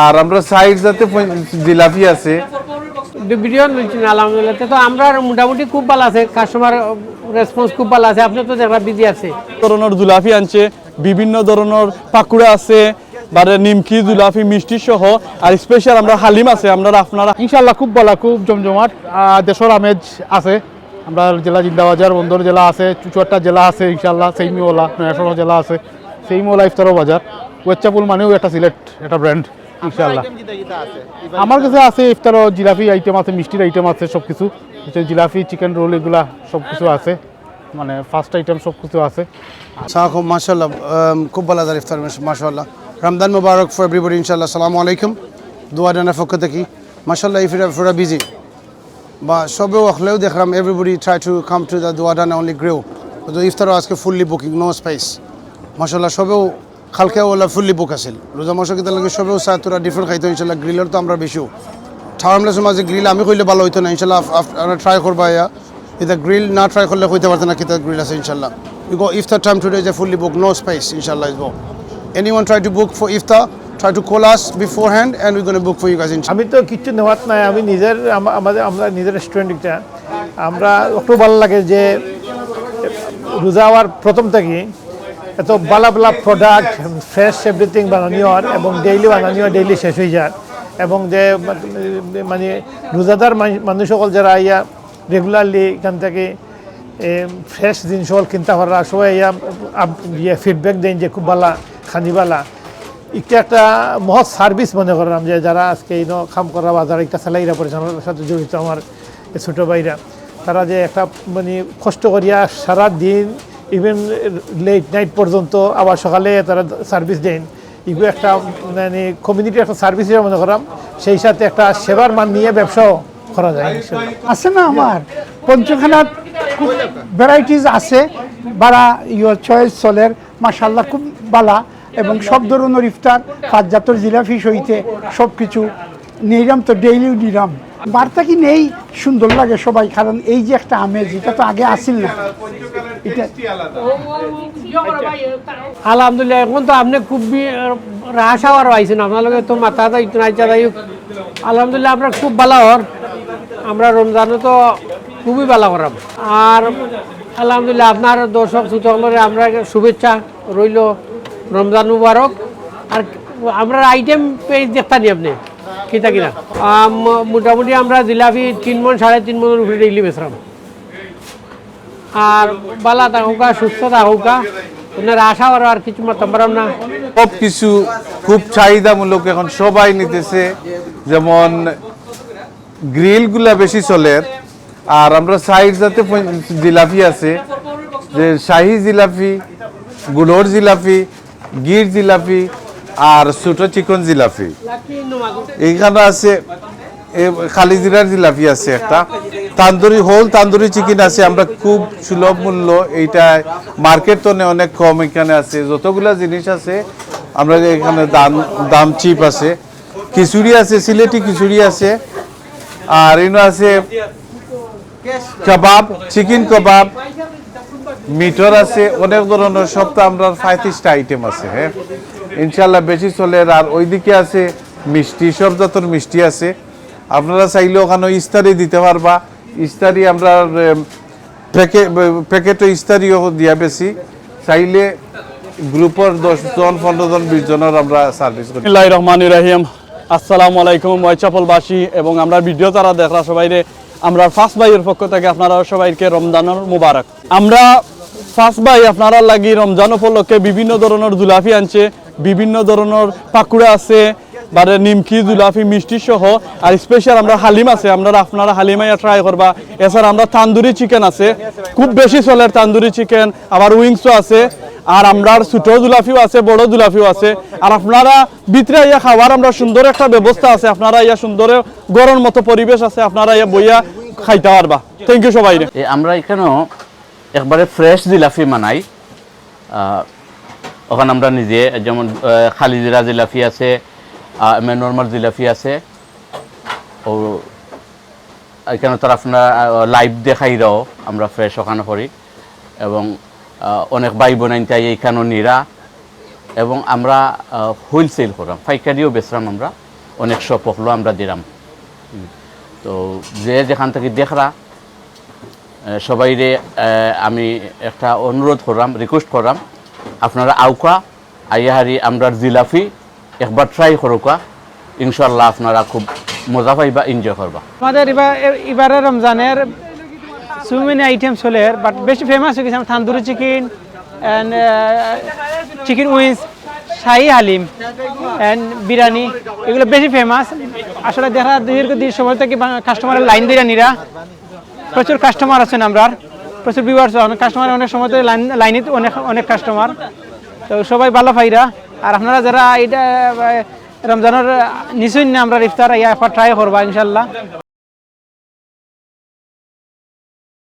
আর আমরা সাইড যাতে জিলাপি আছে। আলহামদুলিল্লাহ। তো আমরা মোটামুটি খুব ভালো আছে কাস্টমার রেসপন্স খুব ভালো আছে। আপনি তো দেখা বিজি আছে। ধরনের জুলাফি আনছে বিভিন্ন ধরনের পাকুড়া আছে বারে নিমকি জুলাফি মিষ্টি সহ আর স্পেশাল আমরা হালিম আছে আমরা আপনারা ইনশাল্লাহ খুব ভালো খুব জমজমাট। দেশের আমেজ আছে। আমরা জেলা জিন্দাবাজার বন্দর জেলা আছে চুচুয়াট্টা জেলা আছে ইনশাল্লাহ সেইমিওলা নয়াসড় জেলা আছে সেইমিওলা ইফতারও বাজার। ওয়েচাপুল মানেও একটা সিলেক্ট একটা ব্র্যান্ড ইনশাল্লাহ আমার কাছে আছে ইফতারও জিলাপি আইটেম আছে মিষ্টির আইটেম আছে সব কিছু জিলাপি চিকেন রোল এগুলা সব কিছু আছে। মানে ফার্স্ট আইটেম সব কিছু আছে সালাম মাশাল্লাহ um, খুব ভালো হাজার ইফতার মাশাল্লাহ রমদান মুবারক ফর এভরিবডি ইনশাল্লাহ সালামু আলাইকুম। দোয়া ডানার পক্ষ থেকে। মাশাল্লাহ ইফ ইউর বিজি বা সবেও হলেও দেখলাম everybody try to come to the দোয়া ডানা অনলি গ্রেও তো ইফতারও আজকে ফুললি বুকিং নো স্পাইস মাশাল্লাহ সবেও খালকে ওলা ফুললি বুক আছিল। রোজা মাসে কেতার লাগে সবেও চাই তোরা ডিফারেন্ট খাইতো ইনশাল্লাহ গ্রিলের তো আমরা বেশিও ঠাওয়ামলাসের মাঝে গ্রিল আমি কইলে ভালো হইতো না, ইনশাল্লাহ ট্রাই করবা ইয়া এটা গ্রিল না ট্রাই করলে হইতে পারতো না কিতা গ্রিল আছে, ইনশাল্লাহ। You go iftar time today a fully book no space ইনশাল্লাহ is go anyone try to book for iftar try to call us beforehand and we gonna book for you ইনশাল্লাহ। আমি তো কিচ্ছু নেওয়ার নাই, আমি নিজের আম- আমাদের আমরা নিজের রেস্টুরেন্টটা আমরা একটু ভালো লাগে যে রোজা হওয়ার প্রথম থেকে এত বালা বালা প্রোডাক্ট ফ্রেশ এভরিথিং বানানিও আর এবং ডেইলি বানানিও ডেইলি শেষ হয়ে যায়। এবং যে মানে রোজাদার মানু- মানুষ সকল যারা ইয়া রেগুলারলি এখান থেকে ফ্রেশ জিনিস সকল কিনতে পারা সবাই ইয়া ইয়ে ফিডব্যাক দেন যে খুব বালা খানিবালা এটা একটা মহৎ সার্ভিস মনে করলাম যে যারা আজকে এই কাম করা বা যারা একটা স্যালাইরা পরিচালনার সাথে জড়িত আমার ছোটো ভাইরা, তারা যে একটা মানে কষ্ট করিয়া সারা দিন ইভেন লেট নাইট পর্যন্ত আবার সকালে তারা সার্ভিস দেন। এগুলো একটা মানে কমিউনিটির একটা সার্ভিস হিসেবে মনে করাম। সেই সাথে একটা সেবার মান নিয়ে ব্যবসাও করা যায় আছে না আমার? পঞ্চখানাত খুব ভ্যারাইটিস আছে। বাড়া ইয়োর চয়েস চলের মাসাল্লাহ খুব বালা। এবং সব ধরনের ইফতার, পাঁচ জাতর জিলাপি সহিতে সব কিছু নিরাম তো ডেইলিও নিরাম। বার্তা কি নেই? সুন্দর লাগে সবাই, কারণ এই যে একটা আমেজ, এটা তো আগে আসিল না। আলহামদুলিল্লাহ এখন তো আপনি খুব রাস আওয়ার আইছেন আপনার তো মাথা দাই নাইচা দাই আলহামদুলিল্লাহ আপনার খুব ভালো হর আমরা রমজানে তো খুবই ভালো করাম আর আলহামদুলিল্লাহ আপনার দর্শক শ্রোতকলরে আমরা শুভেচ্ছা রইল। রমজান মুবারক। আর আমরা আইটেম পেজ দেখতানি আপনি কিতা কিনা? মোটামুটি আমরা জিলাপি তিন মন সাড়ে তিন মনের উপরে ডেইলি বেচলাম আর বালা থাকুকা সুস্থ থাকুকা আপনার আশা করো আর কিছু পারাম না। সব কিছু খুব চাহিদামূলক এখন সবাই নিতেছে। যেমন গ্রিলগুলা বেশি চলে আর আমরা সাইড যাতে জিলাপি আছে। যে শাহি জিলাপি গুড়োর জিলাপি, গির জিলাপি আর ছোটো চিকন জিলাপি। এইখানে আছে খালি জিরার জিলাপি আছে একটা। তান্দুরি হোল, তান্দুরি চিকেন আছে, আমরা খুব সুলভ মূল্য এইটা মার্কেট তো অনেক কম এখানে আছে। যতগুলা জিনিস আছে, আমরা এখানে দাম দাম চিপ আছে। খিচুড়ি আছে, সিলেটি খিচুড়ি আছে। আর এনো আছে কাবাব চিকেন কাবাব মিটর আছে, অনেক ধরনের সবটা আমরা পঁয়ত্রিশটা আইটেম আছে হ্যাঁ। ইনশাল্লাহ বেশি চলে আর ওইদিকে আছে মিষ্টি, সব জাতের মিষ্টি আছে। আপনারা চাইলে ওখানে ইস্তারি দিতে পারবা। ইস্তারি আমরা প্যাকেটও ইস্তারিও দিয়া বেশি চাইলে গ্রুপের দশ জন পনেরো জন বিশ জনের আমরা সার্ভিস করি। রহমানির রহিম। আসসালামু আলাইকুম ময়চাপলবাসী এবং আমরা ভিডিও তারা দেখরা সবাইরে আমরা ফার্স্ট ভাইয়ের পক্ষ থেকে আপনারা সবাইকে রমজানের মুবারক। আমরা ফার্স্ট ভাই আপনারা লাগি রমজান উপলক্ষে বিভিন্ন ধরনের জুলাফি আনছে, বিভিন্ন ধরনের পাকুড়া আছে বারে নিমকি, জুলাফি, মিষ্টি সহ, আর স্পেশাল আমরা হালিম আছে, আমরা আপনারা হালিমাইয়া ট্রাই করবা। এছাড়া আমরা তান্দুরি চিকেন আছে, খুব বেশি চলে তান্দুরি চিকেন আবার উইংসও আছে, আর আমরা ছোট জুলাফিও আছে, বড় জুলাফিও আছে, আর আপনারা ভিতরে ইয়া খাওয়ার আমরা সুন্দর একটা ব্যবস্থা আছে, আপনারা ইয়া সুন্দর গরম মতো পরিবেশ আছে, আপনারা ইয়া বইয়া খাইতে পারবা। থ্যাংক ইউ সবাই আমরা এখানেও একবারে ফ্রেশ জিলাফি মানাই ওখানে আমরা নিজে, যেমন খালি জিরা জিলাপি আছে নর্মাল জিলাপি আছে। ও এখানে তো আপনার লাইভ দেখাইরাও আমরা ফ্রেশ ওখানে করি এবং অনেক ভাই বোনাইন তাই এইখানেও নিরা। এবং আমরা হোলসেল করাম, পাইকারিও বেচরাম আমরা। অনেক শপ হলো আমরা দিলাম তো যে যেখান থেকে দেখরা সবাইরে আমি একটা অনুরোধ করলাম রিকোয়েস্ট করলাম আপনারা আউকা, আইয়াহারি আমরা জিলাফি একবার ট্রাই করুকা ইনশাল্লাহ আপনারা খুব মজা পাইবা এনজয় করবা। আমাদের এবার, এবারে রমজানের সো মেনি আইটেম চলে বাট বেশি ফেমাস হয়ে গেছে আমার tandoori chicken chicken wings shahi haleem and biryani, এগুলো বেশি ফেমাস আসলে দেখা দীর্ঘ দিন সময় থেকে কাস্টমারের লাইন দিয়ে বিরিয়ানিরা, প্রচুর কাস্টমার আছেন আমরা প্রচুর ভিউয়ার্স অনেক কাস্টমার অনেক সময় লাইন লাইনে অনেক অনেক কাস্টমার তো সবাই ভালো পাইরা আর আপনারা যারা এটা রমজানের নিশ্চয়ই আমরা ইফতার ইয়া ট্রাই করবা ইনশাল্লাহ।